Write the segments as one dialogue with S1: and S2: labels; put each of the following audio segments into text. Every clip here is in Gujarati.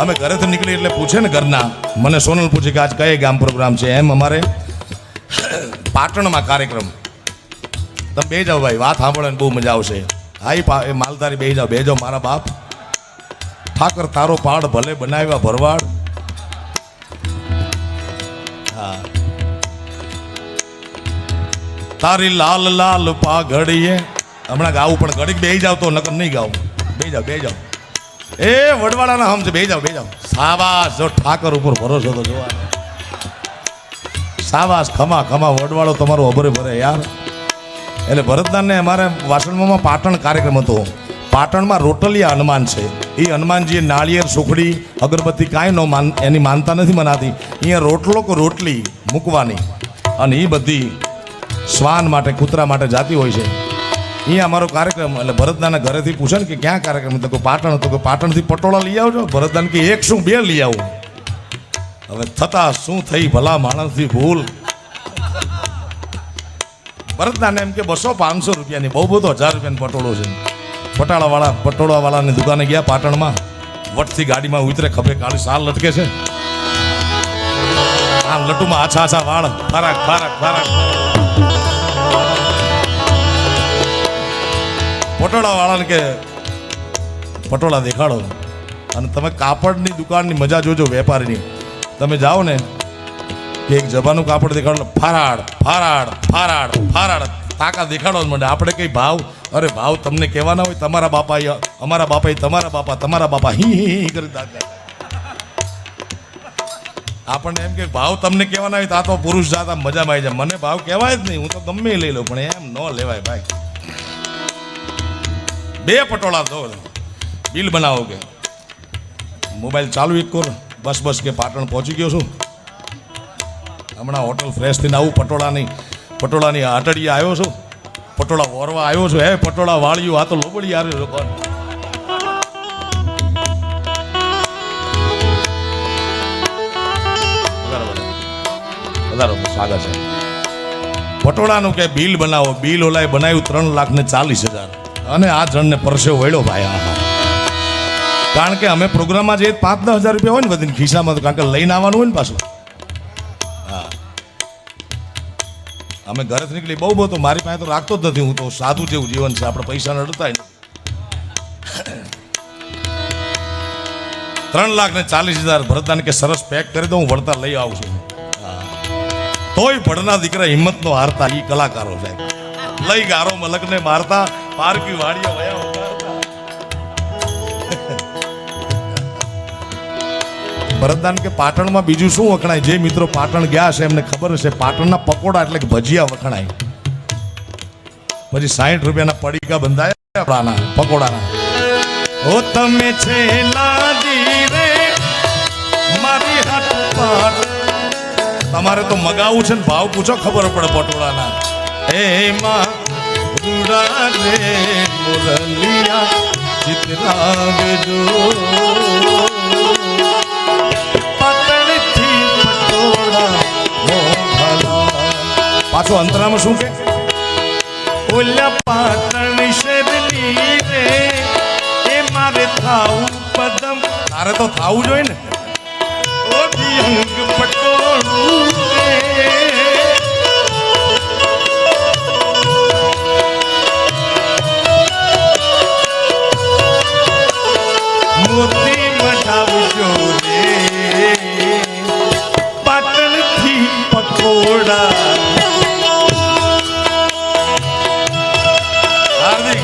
S1: અમે ઘરેથી નીકળી એટલે પૂછે ને ઘરના. મને સોનલ પૂછે કે આજ કયા ગામ પ્રોગ્રામ છે? એમ અમારે પાટણમાં કાર્યક્રમ. તમે બે જાઓ ભાઈ, વાત સાંભળવાની બહુ મજા આવશે. હા એ માલધારી બે જાઓ બે જાઓ, મારા બાપ. ઠાકર તારો પાડ ભલે બનાવ્યા ભરવાડ. હા. તારી લાલ લાલ પાઘડીએ. હમણાં ગાવું પણ ઘડીક બે જાવ તો નકર નહીં ગાવું. બે જાવ બે જાવ એ વડવાળાના હમ છે બે જાવ સાબાસ જો ઠાકર ઉપર ભરોસો તો જોવા સાવાસ, ખમા ખમા વડવાળો તમારો અભરે ભરે યાર. એટલે ભરતદાનને અમારે વાસણમાં પાટણ કાર્યક્રમ હતો. પાટણમાં રોટલિયા હનુમાન છે. એ હનુમાનજીએ નાળિયેર, સુખડી, અગરબત્તી કાંઈ ન માન, એની માનતા નથી મનાતી. અહીંયા રોટલો કે રોટલી મૂકવાની. અને એ બધી શ્વાન માટે, કૂતરા માટે જાતી હોય છે. અહીંયા અમારો કાર્યક્રમ, એટલે ભરતદાના ઘરેથી પૂછે ને કે ક્યાં કાર્યક્રમ? તો પાટણ તો કે પાટણથી પટોળા લઈ આવજો. ભરતદાન કે એક શું, બે લઈ આવું. હવે થતા શું થઈ ભલા માણસથી ભૂલ. ભરતદાને એમ કે બસો પાંચસો રૂપિયાની, બહુ બધો હજાર રૂપિયાની પટોળો છે. પટાળાવાળા, પટોળાવાળાની દુકાને ગયા પાટણમાં. વટથી ગાડીમાં ઉતરે, ખભે કાળી સાલ લટકે છે. આમ લટુમાં આછા આછા વાળ. ફરાક ફરાક ફરાક. પટોળા વાળાને કે પટોળા દેખાડો. અને તમે કાપડની દુકાનની મજા જોજો વેપારીની. તમે જાઓ ને, કે એક જબાનું કાપડ દેખાડો ફારાડ ફારાડ ફારાડ ફારાડ તાકા દેખાડો જ મને. આપણે કંઈ ભાવ, અરે ભાવ તમને કહેવાના હોય, તમારા બાપા અમારા બાપા તમારા બાપા તમારા બાપા, હી હી કરી દાદા આપણને એમ કે ભાવ તમને કહેવાના હોય તો તો પુરુષ જાત મજામાં આવી જાય. મને ભાવ કહેવાય જ નહીં. હું તો ગમે લઈ લઉં, પણ એમ ન લેવાય, ભાઈ. બે પટોળા દો. બિલ બનાવો કે મોબાઈલ ચાલુ એક કોર. બસ બસ કે પાટણ પહોંચી ગયો છું. હમણાં હોટલ ફ્રેશ થઈને આવું પટોળાની પટોળાની આટડીએ આવ્યો છું. પટોળા વોરવા આવ્યો છું. હે, પટોળા વાળ્યું આ તો લોબડી આવ્યો છે સ્વાગત છે. પટોળાનું કે બિલ બનાવો? બિલ ઓલાએ બનાવ્યું ત્રણ લાખ ને ચાલીસ હજાર. અને આ જણને પરસ્યો વળ્યો ભાઈ કારણ કે અમે પ્રોગ્રામમાં જે પાંચ દસ હજાર રૂપિયા હોય ને બધી ખિસ્સામાં કારણ કે લઈને આવવાનું હોય ને પાછું. હા. અમે ઘરેથી નીકળી, બહુ બહુ તો મારી પાસે તો રાખતો જ નથી હું તો સાધુ જેવું જીવન છે, આપણે પૈસા નડતા ત્રણ લાખ ને ચાલીસ હજાર ભરતદાન કે સરસ પેક કરી દો હું વળતા લઈ આવું છું. તોય ભણના દીકરા હિંમત નો હારતા એ કલાકારો છે લઈ ગારો મલકને મારતા પારકી વાડીઓ વયા. ભરતદાન કે પાટણમાં બીજું શું વખણાય? જે મિત્રો પાટણ ગયા છે એમને ખબર હશે. પાટણના પકોડા એટલે કે ભજીયા વખણાય. પછી સાઠ રૂપિયાના પડીકા બંધાયા આપણાના પકોડાના. ઓ તમે છે મારી તમારે તો મગાવું છે ને ભાવ પૂછો ખબર પડે પટોળાના. એમાં રૂડા રે મુરલિયા ચિતરાવજો પાટણથી પટોળા મોઘલા. પાછો અંતરામાં શું કે ઓલા પાતણ શેરની રે એ મારે થાવું પદમ તારે તો થાવું જોઈએ ને ઓ દિયંગ પટોળું રે પૂર્ણા હાર્દિક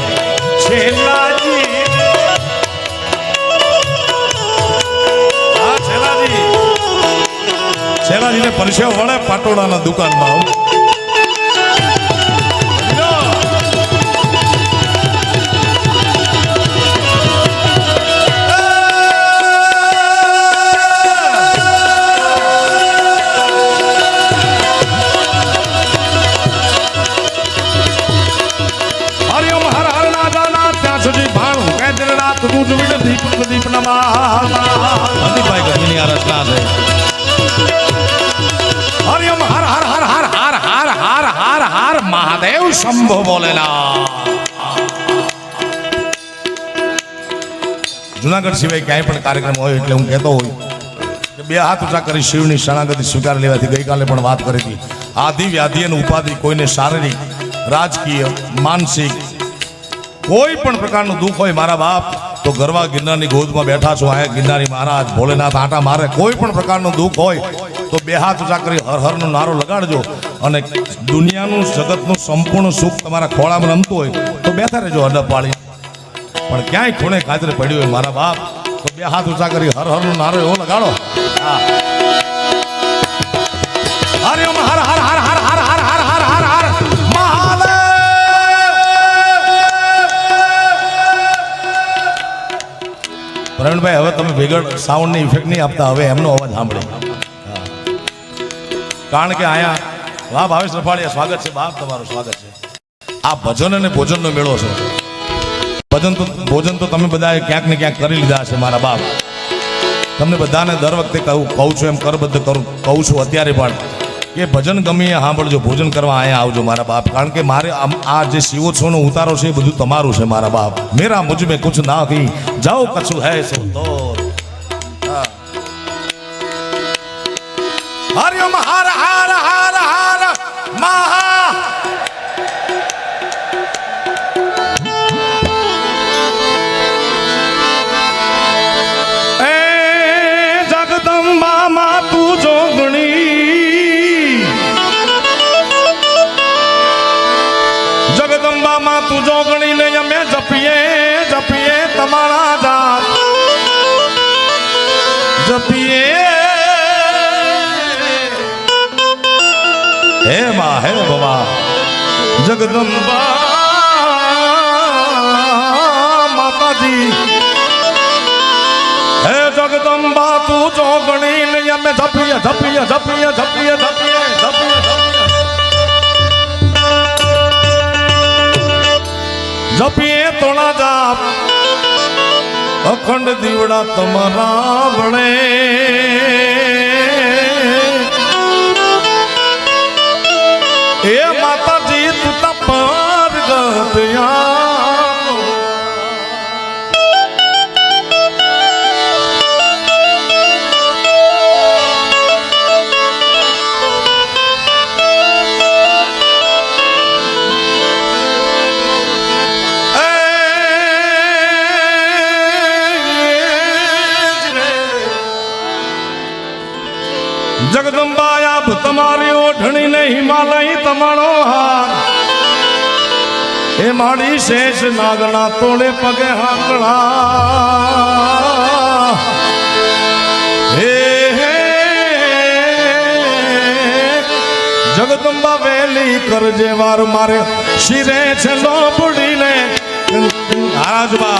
S1: છેલ્લા વળે પાટોડાના દુકાનમાં આવું મહાદેવ શંભો બોલેલા જુનાગઢ સિવાય ક્યાંય પણ કાર્યક્રમ હોય એટલે હું કહેતો હોય કે બે હાથ ઊંચા કરી શિવની શરણાગતિ સ્વીકાર લેવાથી ગઈકાલે પણ વાત કરી હતી. આધિ વ્યાધિ અને ઉપાધિ કોઈને શારીરિક રાજકીય, માનસિક, કોઈ પણ પ્રકારનું દુઃખ હોય મારા બાપ તો ગરવા ગિરનારની ગોદમાં બેઠા છો. આયા ગિરનારી મહારાજ ભોલેનાથ આટા મારે. કોઈ પણ પ્રકારનું દુઃખ હોય તો બે હાથ ઊંચા કરી હર નારો લગાડજો. અને દુનિયાનું જગતનું સંપૂર્ણ સુખ તમારા ખોળામાં રમતું હોય તો બેઠા રહેજો અડપ પાડી પણ ક્યાંય ખૂણે ખાતરે પડ્યું હોય મારા બાપ, તો બે હાથ ઊંચા કરી હર હરનો નારો એવો લગાડો. હા. હર પ્રવીણભાઈ હવે તમે વેગળ સાઉન્ડની ઇફેક્ટ નહીં આપતા, હવે એમનો અવાજ સાંભળે. કારણ કે અહીંયા વાહ ભાવેશ રફાડિયા સ્વાગત છે બાપ તમારું સ્વાગત છે. આ ભજન અને ભોજનનો મેળો છે. ભજન તો ભોજન તો તમે બધાએ ક્યાંક ને ક્યાંક કરી લીધા છે મારા બાપ. તમને બધાને દર વખતે કહું કહું છું, એમ કરબદ્ધ કરું કહું છું અત્યારે પણ. કે ભજન ગમે સાંભળજો, ભોજન કરવા અહીંયા આવજો મારા બાપ. કારણ કે મારે આ જે શિવોત્સવનો ઉતારો છે એ બધું તમારું છે મારા બાપ. મેરા મુજ મેં કુછ ના કહી. જાઓ કશું હે સો તો હરિયમ હર માં તુજો ગણીને અમે જપીએ જપીએ તમારા જાત. જપીએ. હે મા, હે ભવા, જગદંબા, માતાજી. હે જગદંબા, તું ચોગણીને અમે જપીએ જપીએ જપીએ જપીએ જપીએ જપીએ. ઝપીએ તોણા જાપ. અખંડ દીવડા તમારા વણે એ જગદંબા આપ ઓઢણીને હિમાલય તમારો હાર. એ મારી શેષ નાગણા તોડે પગે હાકડા હે હે જગદંબા વેલી કરજે વાર મારે. શિરે છે લોબડીને રાજબા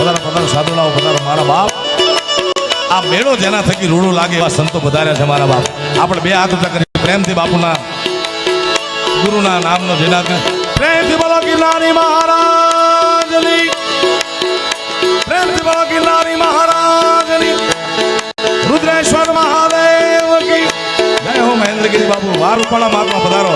S1: પધારો પધારો સાધુડાઓ પધારો, મારા બાપ. આ મેળો જેના થકી રૂડું લાગે એવા સંતો પધાર્યા છે મારા બાપ. આપણે બે હાથ ઊંચા કરી, પ્રેમથી બાપુના ગુરુના નામનો જેના પ્રેમથી બોલો ગિરનારી મહારાજની. પ્રેમથી બોલો ગિરનારી મહારાજની. રુદ્રેશ્વર મહાદેવ જય હો મહેન્દ્રગીરી બાપુ. વારું પણ મારમાં પધારો.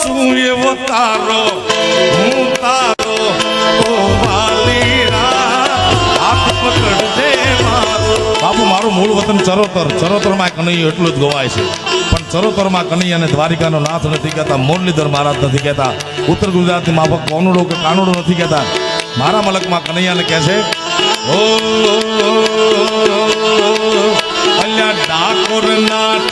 S1: છું એવો તારો હું તારો ઓ વાલીરા બાપુ, મારું મૂળ વતન ચરોતર. ચરોતરમાં કનૈયો એટલું જ ગવાય છે. પણ ચરોતરમાં કનૈયા અને દ્વારિકાનો નાથ નથી કહેતા, મુરલીધર મહારાજ નથી કહેતા, ઉત્તર ગુજરાતની માફક કોનુડો કે કાનુડો નથી કહેતા. મારા મલકમાં કનૈયાને કહે છે ઓ અલ્યા ડાકોર નાથ